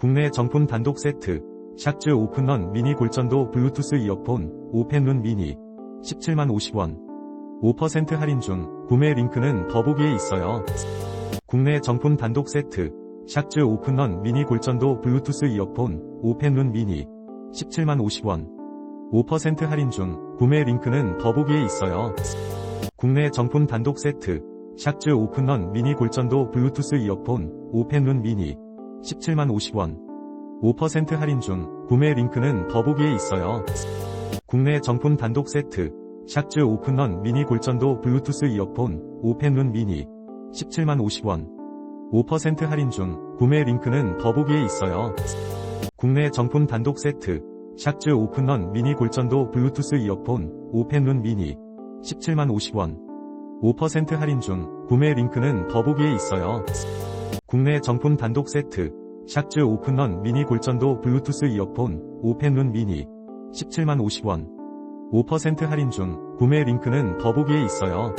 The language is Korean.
국내 정품 단독 세트 샥즈 오픈런 미니 골전도 블루투스 이어폰 5펜룬 미니 17만 50원 5% 할인 중 구매 링크는 더보기에 있어요. 국내 정품 단독 세트 샥즈 오픈런 미니 골전도 블루투스 이어폰 5펜룬 미니 17만 50원 5% 할인 중 구매 링크는 더보기에 있어요. 국내 정품 단독 세트 샥즈 오픈런 미니 골전도 블루투스 이어폰 5펜룬 미니 17만 50원 5% 할인 중 구매 링크는 더보기에 있어요. 국내 정품 단독 세트 샥즈 오픈런 미니 골전도 블루투스 이어폰 5펜룬 미니 17만 50원 5% 할인 중 구매 링크는 더보기에 있어요. 국내 정품 단독 세트 샥즈 오픈런 미니 골전도 블루투스 이어폰 5펜룬 미니 17만 50원 5% 할인 중 구매 링크는 더보기에 있어요. 국내 정품 단독 세트 샥즈 오픈런 미니 골전도 블루투스 이어폰 5펜룬 미니 17만 50원 5% 할인 중 구매 링크는 더보기에 있어요.